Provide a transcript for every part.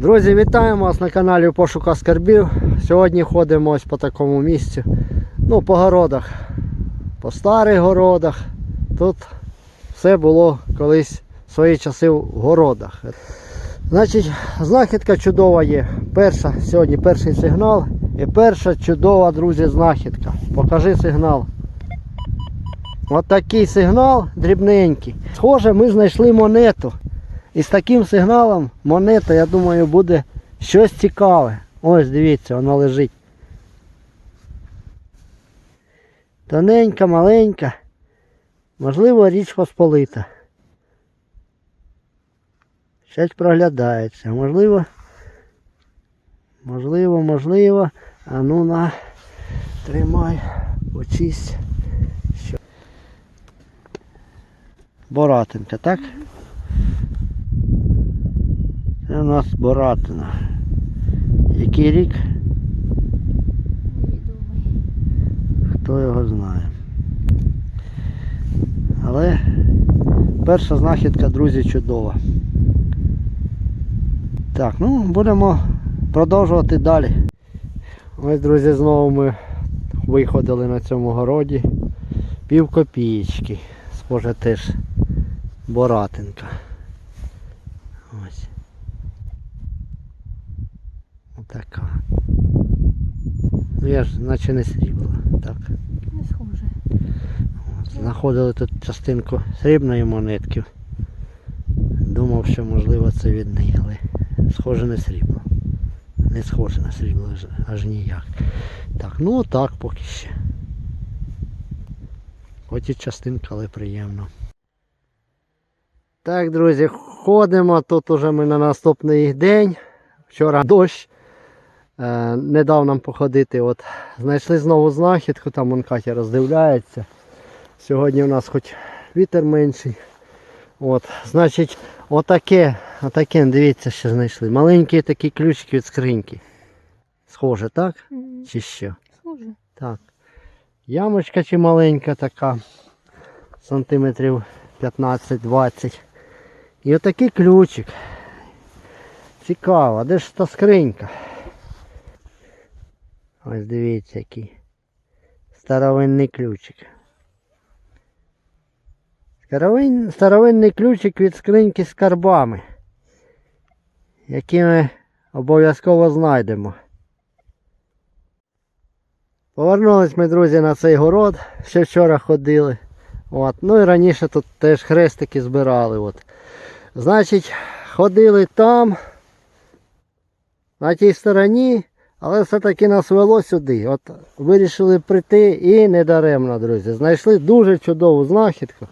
Друзі, вітаємо вас на каналі Пошука Скарбів. Сьогодні ходимо ось по такому місцю. Ну, по городах, по старих городах. Тут все було колись в свої часи в городах. Значить, знахідка чудова є. Перша, сьогодні перший сигнал. І перша чудова, друзі, знахідка. Покажи сигнал. От такий сигнал дрібненький. Схоже, ми знайшли монету. І з таким сигналом монета, я думаю, буде щось цікаве. Ось дивіться, вона лежить. Тоненька, маленька. Можливо, річ Посполита. Щось проглядається. Можливо. Можливо, можливо. А ну на тримай, очисть. Що? Боратинка, так? Нас Боратина. Який рік? Хто його знає. Але перша знахідка, друзі, чудова. Так, ну будемо продовжувати далі. Ось, друзі, знову ми виходили на цьому городі. Пів копієчки. Схоже теж Боратинка. Ось. Отака. Ну я ж наче не срібло, так. Не схоже. От, Знаходили тут частинку срібної монетки. Думав, що можливо це від неї, але схоже не срібло. Не схоже на срібло аж, аж ніяк. Так, ну так поки ще. Хоч і частинка, але приємно. Так, друзі, ходимо. Тут уже ми на наступний день. Вчора дощ. Е, не дав нам походити. От, знайшли знову знахідку, там вон Катя роздивляється. Сьогодні у нас хоч вітер менший. От, значить, отаке, отаке, дивіться, що знайшли. Маленькі такі ключики від скриньки. Схоже, так? Чи що? Схоже. Так. Ямочка чи маленька така. Сантиметрів 15-20. І отакий ключик. Цікаво, де ж та скринька? Ось дивіться який. Старовинний ключик. Старовин, старовинний ключик від скриньки з карбами. Які ми обов'язково знайдемо. Повернулись ми, друзі, на цей город. Ще вчора ходили. От. Ну і раніше тут теж хрестики збирали. От. Значить, ходили там, на тій стороні, але все-таки нас вело сюди. От вирішили прийти і не даремно, друзі. Знайшли дуже чудову знахідку.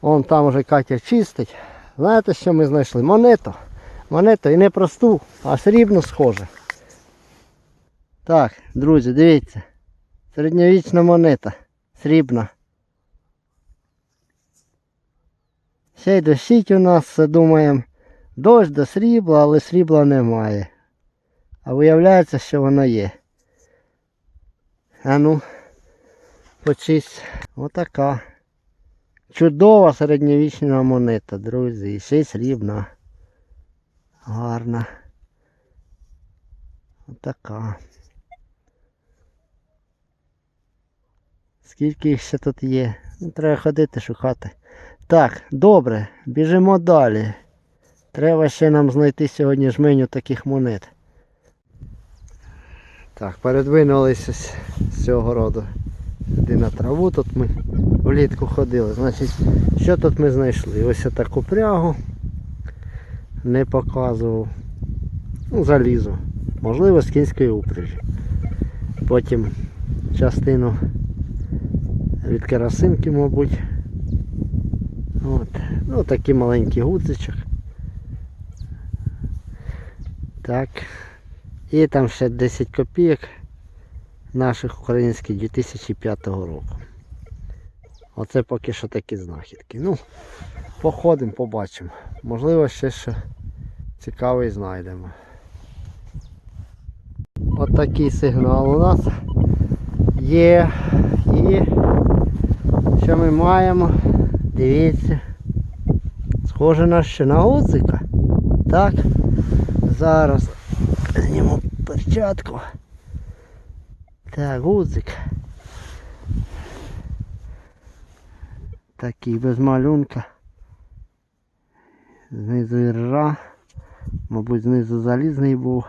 Вон там вже Катя чистить. Знаєте, що ми знайшли? Монету. Монету і не просту, а срібну схоже. Так, друзі, дивіться. Середньовічна монета. Срібна. Ще й дощить у нас, думаємо. Дощ до срібла, але срібла немає. А виявляється, що воно є. А ну, почись. Отака. Чудова середньовічна монета, друзі. І ще срібна. Гарна. Отака. Скільки їх ще тут є? Ну, треба ходити шукати. Так, добре, біжимо далі. Треба ще нам знайти сьогодні жменю таких монет. Так, передвинулися з цього роду. Сюди на траву тут ми влітку ходили. Значить, що тут ми знайшли? Ось таку прягу. Не показував. Ну, залізо. Можливо, з кінської упряжі. Потім частину від керосинки, мабуть. От. Ну, такий маленький гудзичок. Так. І там ще 10 копійок наших українських 2005 року. Оце поки що такі знахідки. Ну, походимо, побачимо. Можливо, ще що цікавий знайдемо. От такий сигнал у нас є. І що ми маємо? Дивіться. Схоже на що на оцика. Так. Зараз зніму перчатку. Так, гудзик. Такий без малюнка. Знизу іржа. Мабуть, знизу залізний був.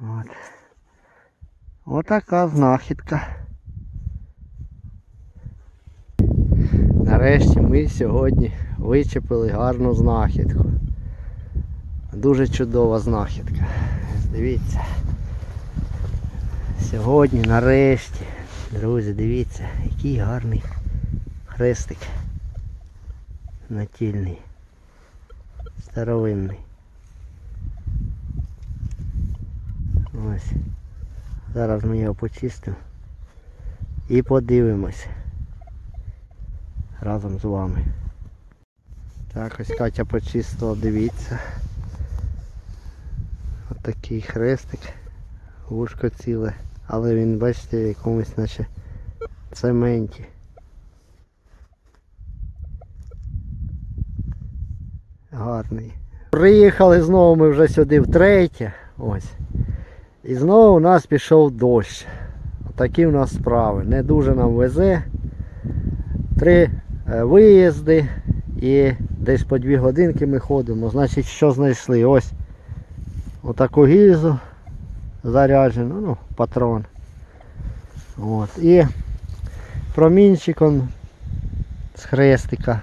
От. Отака знахідка. Нарешті ми сьогодні вичепили гарну знахідку. Дуже чудова знахідка. Дивіться. Сьогодні нарешті, друзі, дивіться, який гарний хрестик натільний, старовинний. Ось. Зараз ми його почистимо і подивимось разом з вами. Так, ось Катя почистила, дивіться. Отакий хрестик, вушко ціле, але він, бачите, в якомусь наче цементі. Гарний. Приїхали знову ми вже сюди втретє. Ось. І знову у нас пішов дощ. Такі у нас справи. Не дуже нам везе. Три е, виїзди і десь по дві годинки ми ходимо. Значить, що знайшли? Ось отаку гільзу заряджену, ну, патрон. От. І промінчик он з хрестика.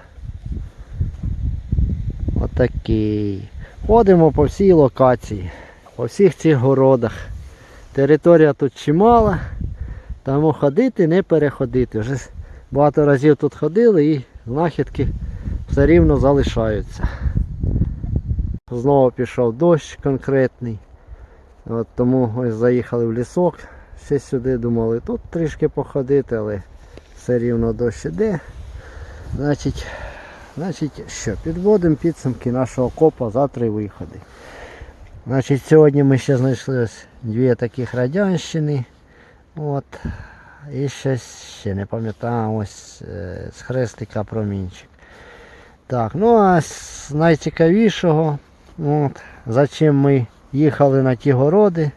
Отакий. Ходимо по всій локації, по всіх цих городах. Територія тут чимала, тому ходити, не переходити. Вже багато разів тут ходили і знахідки все рівно залишаються. Знову пішов дощ конкретний. От Тому ось заїхали в лісок. Ще сюди думали тут трішки походити, але все рівно дощ іде. Значить, значить що, підводимо підсумки нашого копа за три виходи. Значить, Сьогодні ми ще знайшли ось дві таких радянщини. От. І щось ще не пам'ятаю, ось е, з хрестика промінчик. Так, ну а з найцікавішого, от, за чим ми їхали на ті городи,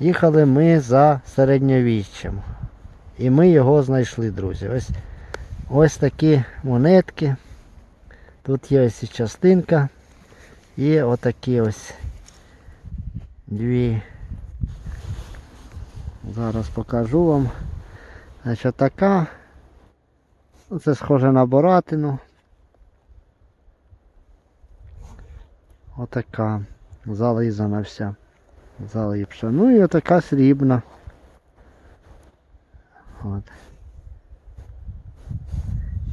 їхали ми за середньовіччям. І ми його знайшли, друзі. Ось, ось такі монетки. Тут є ось і частинка. І отакі ось дві. Зараз покажу вам. Значить така. Це схоже на боратину. Отака. Зализана вся. Залипша. Ну і отака срібна. От.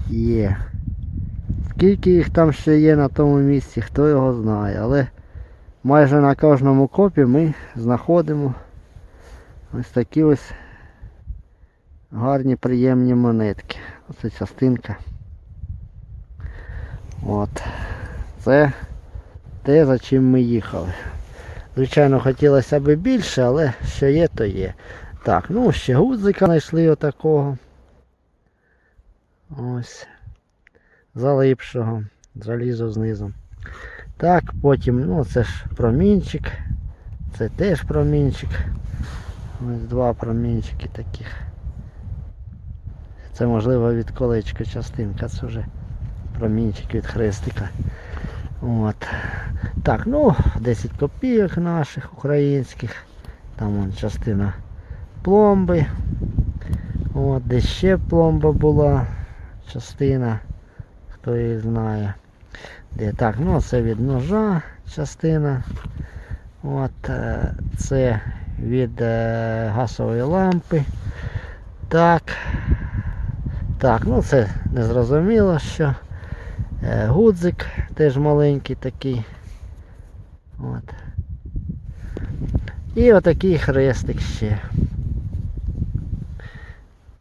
Є. Скільки їх там ще є на тому місці, хто його знає, але майже на кожному копі ми знаходимо ось такі ось гарні приємні монетки. Оце частинка. От. Це те, за чим ми їхали. Звичайно, хотілося б більше, але що є, то є. Так, ну ще гудзика знайшли отакого. Ось. Залипшого. Залізо знизу. Так, потім, ну це ж промінчик. Це теж промінчик. Ось два промінчики таких. Це можливо від колечка частинка, це вже промінчик від хрестика. От. Так, ну, 10 копійок наших українських. Там вон частина пломби. От, де ще пломба була. Частина. Хто її знає. Де так, ну це від ножа частина. От е, це від е, газової лампи. Так. Так, ну це незрозуміло, що. Е, Гудзик теж маленький такий. От. І отакий хрестик ще.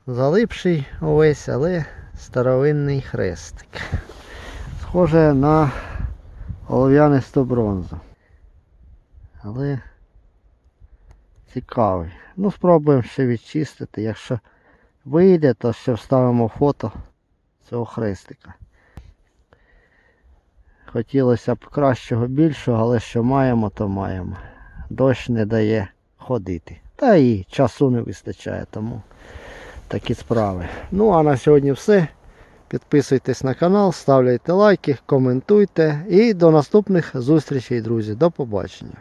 Залипший увесь, але старовинний хрестик. Схоже на олов'янисту бронзу. Але цікавий. Ну, спробуємо ще відчистити. Якщо вийде, то ще вставимо фото цього хрестика. Хотілося б кращого більшого, але що маємо, то маємо. Дощ не дає ходити. Та і часу не вистачає, тому такі справи. Ну а на сьогодні все. Підписуйтесь на канал, ставляйте лайки, коментуйте і до наступних зустрічей, друзі. До побачення.